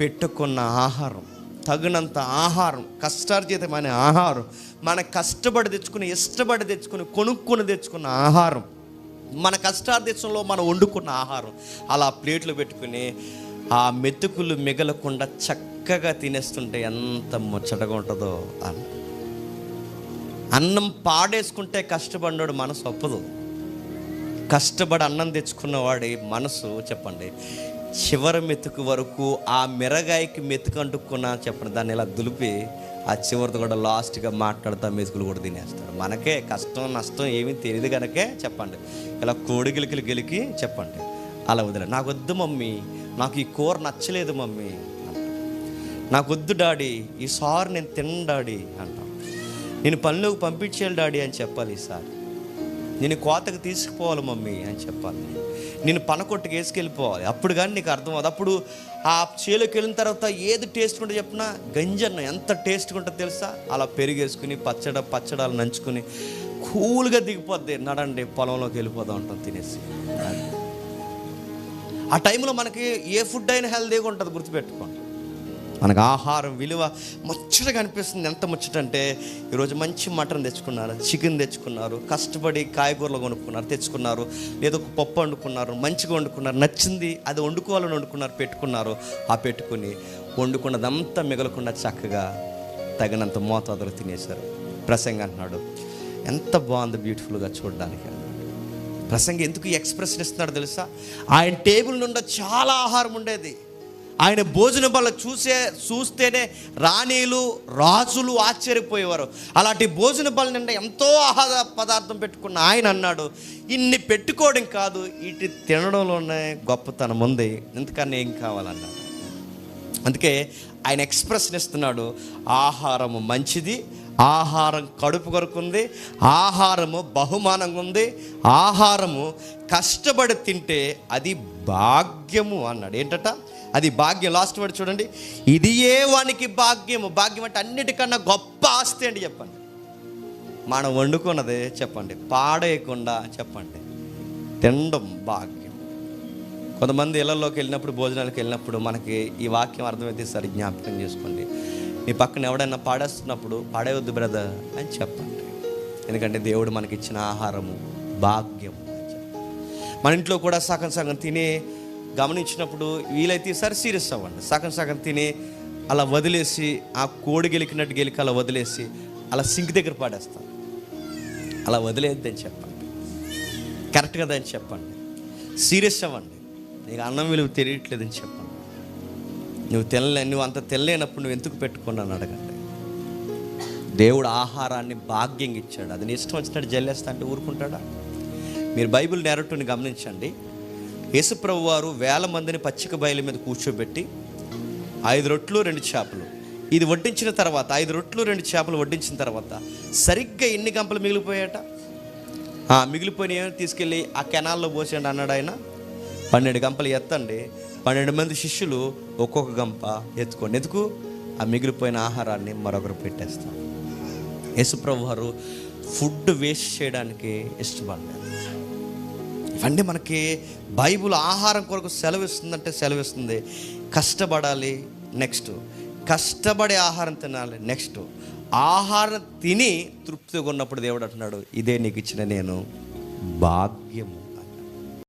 పెట్టుకున్న ఆహారం తగినంత ఆహారం కష్టార్జితమైన ఆహారం మన కష్టపడి తెచ్చుకుని ఇష్టపడి తెచ్చుకుని కొనుక్కొని తెచ్చుకున్న ఆహారం మన కష్టార్జితంలో మనం వండుకున్న ఆహారం అలా ప్లేట్లు పెట్టుకుని ఆ మెతుకులు మిగలకుండా చక్కగా తినేస్తుంటే ఎంత ముచ్చటగా ఉంటుందో అన్న. అన్నం పాడేసుకుంటే కష్టపడినాడు మనసు ఒప్పదు. కష్టపడి అన్నం తెచ్చుకున్నవాడి మనసు చెప్పండి చివరి మెతుకు వరకు ఆ మిరగాయకి మెతుకు అంటుకున్నా చెప్పండి దాన్ని ఇలా దులిపి ఆ చివరితో కూడా లాస్ట్గా మాట్లాడుతా మెతుకులు కూడా తినేస్తాడు మనకే కష్టం నష్టం ఏమీ తెలియదు కనుకే చెప్పండి. ఇలా కోడి గిలికలు గెలికి చెప్పండి. అలా వదిలే నాకు వద్దు మమ్మీ నాకు ఈ కూర నచ్చలేదు మమ్మీ నాకు వద్దు డాడీ ఈసారి నేను తిన్న డాడీ అంటాం నేను పనిలోకి పంపించేయాలి డాడీ అని చెప్పాలి ఈసారి నేను కోతకు తీసుకుపోవాలి మమ్మీ అని చెప్పాలి. నేను పనకొట్టుకు వేసుకెళ్ళిపోవాలి. అప్పుడు కానీ నీకు అర్థం అవుతుంది అప్పుడు ఆ చేలోకి వెళ్ళిన తర్వాత ఏది టేస్ట్ ఉంటే చెప్పినా? గంజన్న ఎంత టేస్ట్గా ఉంటుందో తెలుసా? అలా పెరిగేసుకుని పచ్చడ పచ్చడాలు నంచుకుని కూల్గా దిగిపోద్ది. నడండి పొలంలోకి వెళ్ళిపోదాం ఉంటాం తినేసి. ఆ టైంలో మనకి ఏ ఫుడ్ అయినా హెల్తీగా ఉంటుంది గుర్తుపెట్టుకోండి. మనకు ఆహారం విలువ ముచ్చటగా అనిపిస్తుంది ఎంత ముచ్చట అంటే ఈరోజు మంచి మటన్ తెచ్చుకున్నారు చికెన్ తెచ్చుకున్నారు కష్టపడి కాయగూరలు కొనుక్కున్నారు తెచ్చుకున్నారు లేదా ఒక పప్పు వండుకున్నారు మంచిగా వండుకున్నారు నచ్చింది అది వండుకోవాలని వండుకున్నారు పెట్టుకున్నారు. ఆ పెట్టుకుని వండుకున్నదంతా మిగలకుండా చక్కగా తగినంత మోతాదులు తినేశారు. ప్రసంగ అంటున్నాడు ఎంత బాగుంది బ్యూటిఫుల్గా చూడడానికి ప్రసంగి ఎందుకు ఎక్స్ప్రెషన్ ఇస్తున్నాడు తెలుసా? ఆయన టేబుల్ నుండి చాలా ఆహారం ఉండేది. ఆయన భోజన బల్ల చూసే చూస్తేనే రాణీలు రాజులు ఆశ్చర్యపోయేవారు. అలాంటి భోజన బల్ల నిండా ఎంతో ఆహార పదార్థం పెట్టుకున్న ఆయన అన్నాడు ఇన్ని పెట్టుకోవడం కాదు ఇటు తినడంలోనే గొప్పతనం ఉంది ఎందుకని ఏం కావాలన్నాడు అందుకే ఆయన ఎక్స్ప్రెషన్ ఇస్తున్నాడు ఆహారము మంచిది ఆహారం కడుపు కొరకు ఉంది ఆహారము బహుమానంగా ఉంది ఆహారము కష్టపడి తింటే అది భాగ్యము అన్నాడు. ఏంటట? అది భాగ్యం. లాస్ట్ వర్డ్ చూడండి. ఇది ఏ వానికి భాగ్యము? భాగ్యం అంటే అన్నిటికన్నా గొప్ప ఆస్తి అండి చెప్పండి. మనం వండుకున్నదే చెప్పండి. పాడేయకుండా చెప్పండి. తినడం భాగ్యం. కొంతమంది ఇళ్ళలోకి వెళ్ళినప్పుడు భోజనాలకు వెళ్ళినప్పుడు మనకి ఈ వాక్యం అర్థమైతే సరి జ్ఞాపకం చేసుకోండి. మీ పక్కన ఎవడైనా పాడేస్తున్నప్పుడు పాడేయొద్దు బ్రదర్ అని చెప్పండి. ఎందుకంటే దేవుడు మనకి ఇచ్చిన ఆహారము భాగ్యం మన ఇంట్లో కూడా సగం సగం తిని గమనించినప్పుడు వీలైతే ఈసారి సీరియస్ అవ్వండి. సగం సగం తిని అలా వదిలేసి ఆ కోడి గెలికినట్టు గెలికి అలా వదిలేసి అలా సింక్ దగ్గర పాడేస్తాను అలా వదిలేద్దని చెప్పండి. కరెక్ట్ కదా అని చెప్పండి. సీరియస్ అవ్వండి. నీకు అన్నం విలువ తెలియట్లేదని చెప్పండి. నువ్వు తెల్లే నువ్వు అంత తెల్లేనప్పుడు నువ్వు ఎందుకు పెట్టుకున్నాను అడగండి. దేవుడు ఆహారాన్ని భాగ్యంగా ఇచ్చాడు. అది నీ ఇష్టం వచ్చినట్టు జల్లేస్తా అంటే ఊరుకుంటాడా? మీరు బైబిల్ నేరట్టుని గమనించండి. యేసుప్రభు వారు వేల మందిని పచ్చిక బయలు మీద కూర్చోబెట్టి ఐదు రొట్లు రెండు చేపలు. ఇది వడ్డించిన తర్వాత ఐదు రొట్లు రెండు చేపలు వడ్డించిన తర్వాత సరిగ్గా ఎన్ని గంపలు మిగిలిపోయాట ఆ, మిగిలిపోయిన తీసుకెళ్ళి ఆ కెనాల్లో పోసేయండి అన్నాడు ఆయన. పన్నెండు గంపలు ఎత్తండి. పన్నెండు మంది శిష్యులు ఒక్కొక్క గంప ఎత్తుకోండి ఎందుకు? ఆ మిగిలిపోయిన ఆహారాన్ని మరొకరు పెట్టేస్తాం యేసుప్రభు వారు ఫుడ్ వేస్ట్ చేయడానికి ఇష్టపడలేదు. ఇవన్నీ మనకి బైబుల్ ఆహారం కొరకు సెలవిస్తుందంటే సెలవిస్తుంది. కష్టపడాలి నెక్స్ట్. కష్టపడే ఆహారం తినాలి నెక్స్ట్. ఆహారం తిని తృప్తిగా ఉన్నప్పుడు దేవుడు అంటున్నాడు ఇదే నీకు ఇచ్చిన నేను భాగ్యము.